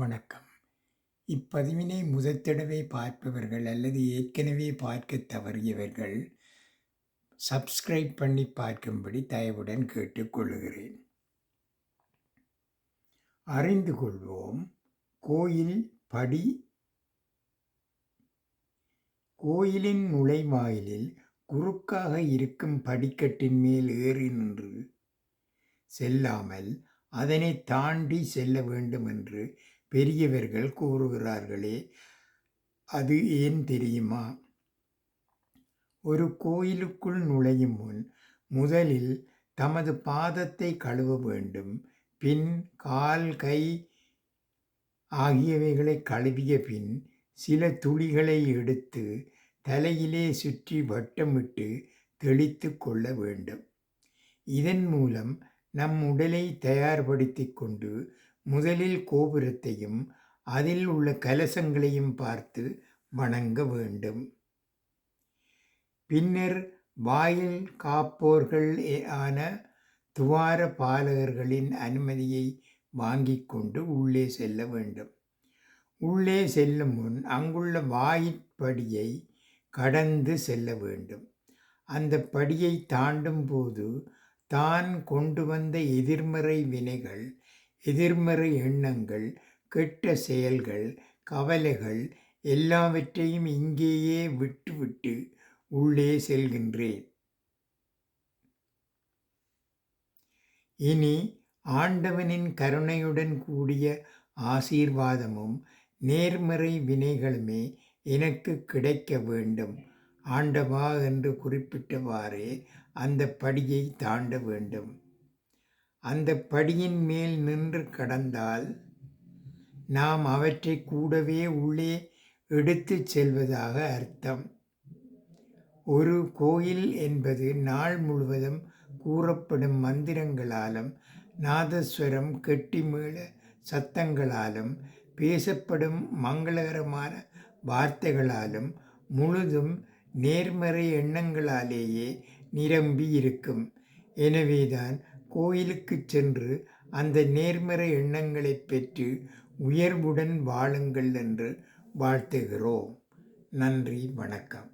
வணக்கம். இப்பதிவினை முதற்தடவை பார்ப்பவர்கள் அல்லது ஏற்கனவே பார்க்க தவறியவர்கள் சப்ஸ்கிரைப் பண்ணி பார்க்கும்படி தயவுடன் கேட்டுக்கொள்கிறேன். அறிந்து கொள்வோம். கோயில் படி. கோயிலின் நுழைவாயிலில் குறுக்காக இருக்கும் படிக்கட்டின் மேல் ஏறி நின்று செல்லாமல் அதனை தாண்டி செல்ல வேண்டும் என்று பெரியவர்கள் கூறுகிறார்களே அது ஏன் தெரியுமா? ஒரு கோயிலுக்குள் நுழையும் முன் முதலில் தமது பாதத்தை கழுவ வேண்டும். பின் கால் கை ஆகியவைகளை கழுவிய பின் சில துளிகளை எடுத்து தலையிலே சுற்றி வட்டமிட்டு தெளித்து கொள்ள வேண்டும். இதன் மூலம் நம் உடலை தயார்படுத்தி கொண்டு முதலில் கோபுரத்தையும் அதில் உள்ள கலசங்களையும் பார்த்து வணங்க வேண்டும். பின்னர் வாயில் காப்போர்கள் ஆன துவார பாலகர்களின் அனுமதியை வாங்கி கொண்டு உள்ளே செல்ல வேண்டும். உள்ளே செல்லும் முன் அங்குள்ள வாயிற்படியை கடந்து செல்ல வேண்டும். அந்த படியை தாண்டும் போது தான் கொண்டு வந்த எதிர்மறை வினைகள் எதிர்மறை எண்ணங்கள் கெட்ட செயல்கள் கவலைகள் எல்லாவற்றையும் இங்கேயே விட்டுவிட்டு உள்ளே செல்கின்றேன். இனி ஆண்டவனின் கருணையுடன் கூடிய ஆசீர்வாதமும் நேர்மறை வினைகளுமே எனக்கு கிடைக்க வேண்டும். ஆண்டவா என்று குறிப்பிட்டவாறே அந்த படியை தாண்ட வேண்டும். அந்த படியின் மேல் நின்று கடந்தால் நாம் அவற்றை கூடவே உள்ளே எடுத்து செல்வதாக அர்த்தம். ஒரு கோயில் என்பது நாள் முழுவதும் கூறப்படும் மந்திரங்களாலும் நாதஸ்வரம் கெட்டிமீள சத்தங்களாலும் பேசப்படும் மங்களகரமான வார்த்தைகளாலும் முழுதும் நேர்மறை எண்ணங்களாலேயே நிரம்பி இருக்கும் எனவேதான் கோயிலுக்கு சென்று அந்த நேர்மறை எண்ணங்களை பெற்று உயர்வுடன் வாழுங்கள் என்று வாழ்த்துகிறோம். நன்றி வணக்கம்.